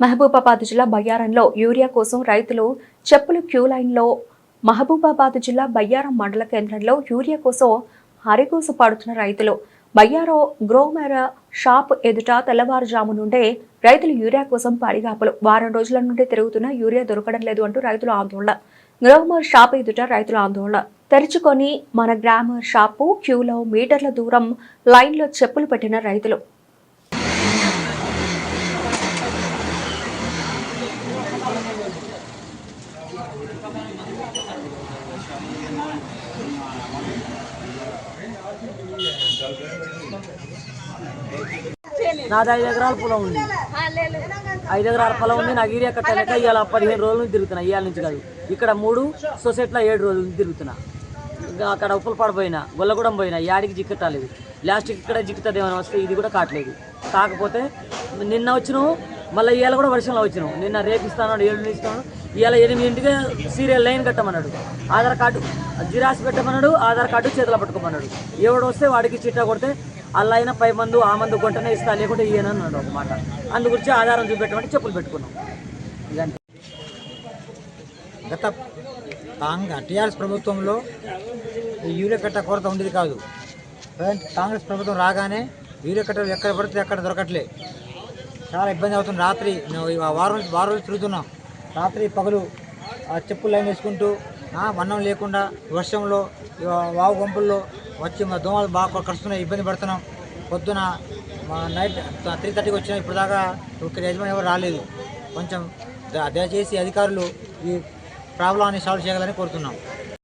మహబూబాబాద్ జిల్లా బయ్యారంలో యూరియా కోసం రైతులు చెప్పులు క్యూ లైన్లో మహబూబాబాద్ జిల్లా బయ్యారం మండల కేంద్రంలో యూరియా కోసం హరిగూసు పడుతున్న రైతులు. బయ్యారో గ్రోమెరా షాప్ ఎదుట తెల్లవారుజాము నుండే రైతులు యూరియా కోసం పడిగాపులు. వారం రోజుల నుండి తిరుగుతున్న యూరియా దొరకడం లేదు అంటూ రైతుల ఆందోళన. గ్రోమర్ షాప్ ఎదుట రైతుల ఆందోళన. తెరుచుకొని మన గ్రామర్ షాపు క్యూలో మీటర్ల దూరం లైన్లో చెప్పులు పెట్టిన రైతులు. నాది ఐదు ఎకరాల పొలం ఉంది. ఐదు ఎకరాల పొలం ఉంది. నాకు ఏరియా కట్టలేక ఇవాళ పదిహేను రోజుల నుంచి తిరుగుతున్నా ఇవాళ నుంచి కాదు. ఇక్కడ మూడు సొసైటీలో ఏడు రోజుల నుంచి తిరుగుతున్నా. ఇంకా అక్కడ ఉప్పులపాడు పోయినా గొల్లగూడెం పోయినా యాడికి జిక్కట్టాలేదు. లాస్ట్కి ఇక్కడ జిక్కుతుంది ఏమైనా వస్తే ఇది కూడా కావట్లేదు. కాకపోతే నిన్న వచ్చినావు మళ్ళీ ఇవాళ కూడా వర్షంలో వచ్చినావు నిన్న రేపు ఇస్తాను ఏడు ఇస్తాను ఇవాళ ఎనిమిదింటికి సీరియల్ లైన్ కట్టమన్నాడు. ఆధార్ కార్డు జిరాక్స్ పెట్టమన్నాడు ఆధార్ కార్డు చేతిలో పట్టుకోమన్నాడు. ఎవడు వస్తే వాడికి చిట్టా కొడితే అలా అయినా పై మందు ఆ మందు కొంటనే ఇస్తా లేకుంటే ఈయన అన్నాడు ఒక మాట. అందు గురించి ఆధారం చూపెట్టమంటే చెప్పులు పెట్టుకున్నాం. గత కాంగ్ టీఆర్ఎస్ ప్రభుత్వంలో ఈ యూరియా కట్ట కొరత ఉండేది కాదు. కాంగ్రెస్ ప్రభుత్వం రాగానే యూరియా కట్టలు ఎక్కడ పడితే అక్కడ దొరకట్లే. చాలా ఇబ్బంది అవుతుంది. రాత్రి మేము వారం వారం రోజులు తిరుగుతున్నాం రాత్రి పగలు ఆ చెప్పులు లైన్ వేసుకుంటూ మన్నం లేకుండా వర్షంలో వావు గుంపుల్లో వచ్చి మా దోమలు బాగా కడుస్తున్నాయి ఇబ్బంది పడుతున్నాం. పొద్దున మా నైట్ త్రీ థర్టీకి వచ్చిన. ఇప్పుడు దాకా ఇక్కడ యజమాని ఎవరు రాలేదు. కొంచెం దయచేసి అధికారులు ఈ ప్రాబ్లమ్ని సాల్వ్ చేయాలని కోరుతున్నాం.